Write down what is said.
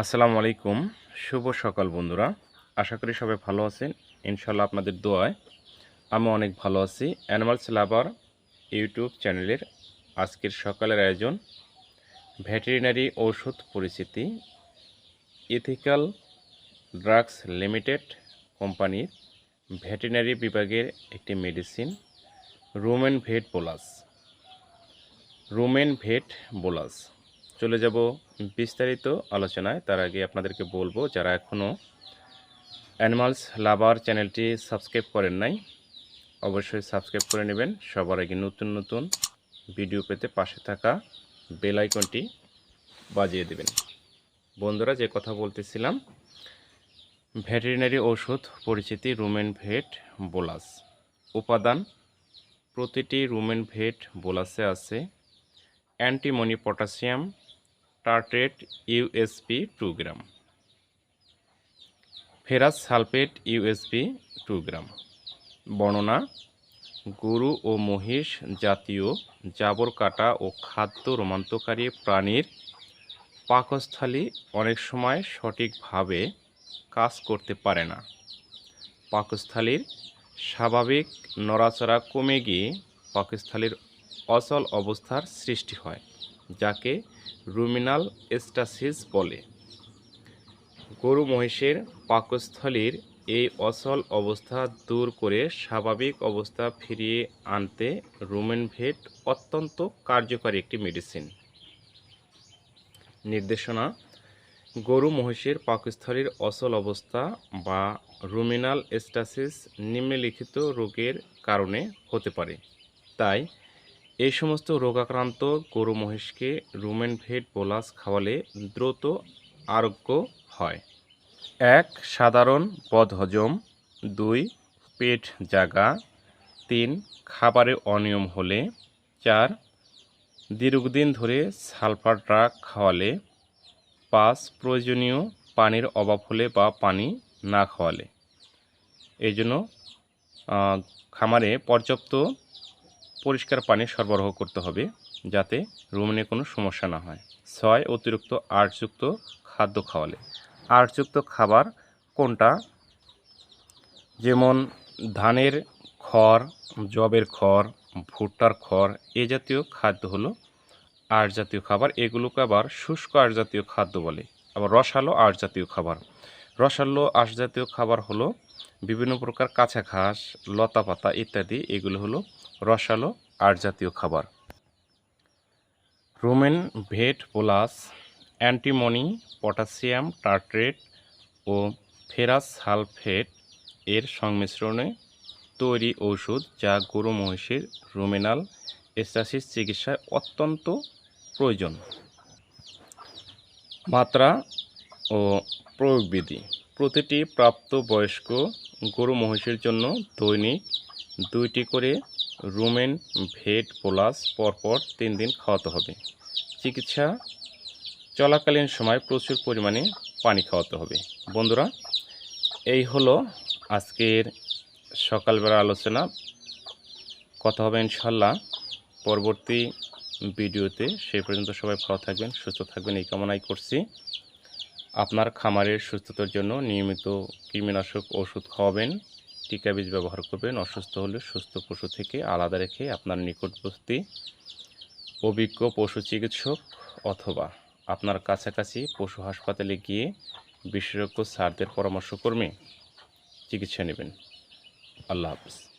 আসসালামু আলাইকুম। শুভ সকাল বন্ধুরা। আশা করি সবাই ভালো আছেন। ইনশাল্লাহ আপনাদের দোয়ায় আমি অনেক ভালো আছি। অ্যানিমালস লাভার ইউটিউব চ্যানেলের আজকের সকালের আয়োজন ভেটেরিনারি ঔষধ পরিচিতি ইথিক্যাল ড্রাগস লিমিটেড কোম্পানির ভেটেরিনারি বিভাগের একটি medicine, Rumen Vet Bolus. Rumen Vet Bolus. চলে যাব বিস্তারিত আলোচনায়। তার আগে আপনাদেরকে বলব, যারা এখনও অ্যানিমালস লাভার চ্যানেলটি সাবস্ক্রাইব করেন নাই, অবশ্যই সাবস্ক্রাইব করে নেবেন। সবার আগে নতুন নতুন ভিডিও পেতে পাশে থাকা বেল আইকনটি বাজিয়ে দেবেন। বন্ধুরা, যে কথা বলতেছিলাম, ভেটেরিনারি ওষুধ পরিচিতি রুমেন ভেট বোলাস। উপাদান, প্রতিটি রুমেন ভেট বোলাসে আছে antimony potassium tartrate USP two gram ferrous sulphate USP two gram বর্ণনা গরু ও মহিষ জাতীয় জাবর কাটা ও খাদ্য রোমান্তকারী প্রাণীর পাকস্থলী অনেক সময় সঠিকভাবে কাজ করতে পারে না। পাকস্থলীর স্বাভাবিক নড়াচড়া কমে গিয়ে পাকস্থলীর অচল অবস্থার সৃষ্টি হয়। যাকে রুমিনাল স্টাসিস বলে। গরু মহিষের পাকস্থলীর এই অচল অবস্থা দূর করে স্বাভাবিক অবস্থা ফিরিয়ে আনতে রুমেনভেট অত্যন্ত কার্যকরী একটি মেডিসিন নির্দেশনা, গরু মহিষের পাকস্থলীর অচল অবস্থা বা রুমিনাল স্টাসিস নিম্নলিখিত রোগের কারণে হতে পারে। তাই এই সমস্ত রোগাক্রান্ত গরু মহিষকে রুমেনভেট বোলাস খাওয়ালে দ্রুত আরোগ্য হয়। এক, সাধারণ বদহজম। দুই, পেট জাগা। তিন, খাবারে অনিয়ম হলে। চার, দীর্ঘদিন ধরে সালফার ড্রাগ খাওয়ালে। পাঁচ, প্রয়োজনীয় পানির অভাব হলে বা পানি না খাওয়ালে। এই জন্য খামারে পর্যাপ্ত পরিষ্কার পানি সরবরাহ করতে হবে যাতে রুমেনে কোনো সমস্যা না হয়। ছয়, অতিরিক্ত আর্টযুক্ত খাদ্য খাওয়ালে। আর্টযুক্ত খাবার কোনটা? যেমন ধানের খড় জবের খড়, ভুট্টার খড়, এ জাতীয় খাদ্য হলো আট জাতীয় খাবার। এগুলোকে আবার শুষ্ক আট জাতীয় খাদ্য বলে। আবার রসালো আট জাতীয় খাবার। রসালো আট জাতীয় খাবার হলো বিভিন্ন প্রকার কাঁচা ঘাস, লতা পাতা ইত্যাদি। এগুলো হলো রসালো আট জাতীয় খাবার। Rumen Vet Plus, antimony potassium tartrate ও ফেরাস সালফেট এর সংমিশ্রণে তৈরি ঔষধ যা গরু মহিষের রোমেনাল স্টাসিস চিকিৎসায় অত্যন্ত প্রয়োজন। মাত্রা ও প্রয়োগবিধি। প্রতিটি প্রাপ্তবয়স্ক গরু মহিষের জন্য দৈনিক দুইটি করে রুমেন ভেট পোলাস পরপর তিন দিন খাওয়াতে হবে। চিকিৎসা চলাকালীন সময় প্রচুর পরিমাণে পানি খাওয়াতে হবে। বন্ধুরা, এই হলো আজকের সকালবেলা আলোচনা। কথা হবে ইনশাল্লাহ পরবর্তী ভিডিওতে। সেই পর্যন্ত সবাই ভালো থাকবেন, সুস্থ থাকবেন। এই কামনাই করছি। আপনার খামারের সুস্থতার জন্য নিয়মিত কৃমিনাশক ওষুধ খাওয়াবেন। টিকা বীজ ব্যবহার করবেন। অসুস্থ হলে সুস্থ পশু থেকে আলাদা রেখে আপনার নিকটবর্তী অভিজ্ঞ পশু চিকিৎসক অথবা আপনার কাছাকাছি পশু হাসপাতালে গিয়ে বিশেষজ্ঞ স্যারদের পরামর্শ কর্মে চিকিৎসা নেবেন। আল্লাহ হাফিজ।